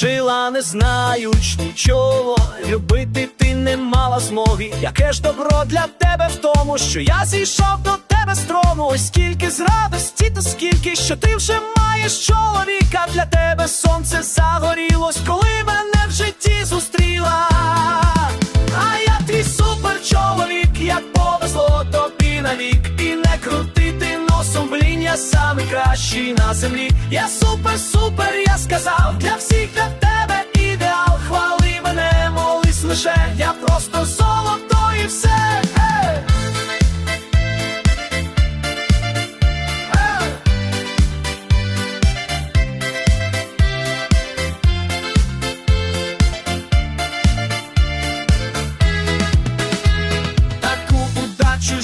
жила, не знаючи нічого. Любити ти не мала змоги. Яке ж добро для тебе в тому, що я зійшов до тебе з трону. Ось скільки з радості, то скільки, що ти вже маєш чоловіка. Для тебе сонце загорілось, коли мене в житті зустріла. А я твій супер чоловік, як повезло тобі навік. І не крутити носом блін, я самий кращий на землі. Я супер, супер,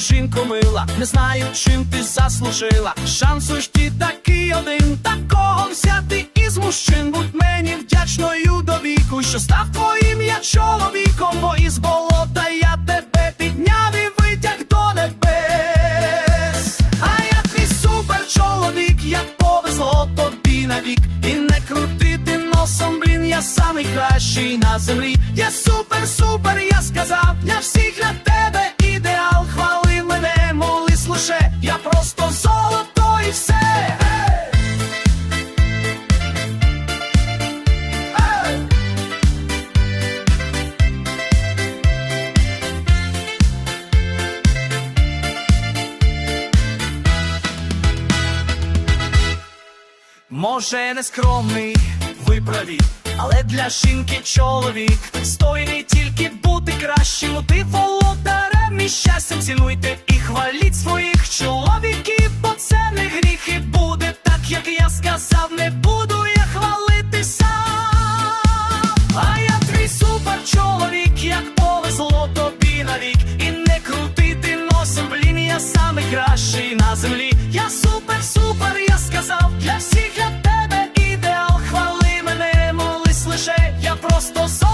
жінко мила, не знаю, чим ти заслужила. Шансу ж ти такий один, такого взяти із мужчин. Будь мені вдячною до віку, що став твоїм я чоловіком, бо із болота я тебе підняв і витяг до небес. А я твій супер чоловік, як повезло тобі навік. І не крутити носом, блін, я самий кращий на землі. Я супер, супер, я сказав, Може, не скромний, ви праві, але для жінки чоловік стойний тільки бути кращим. Ти володарем і щастям цінуйте just a.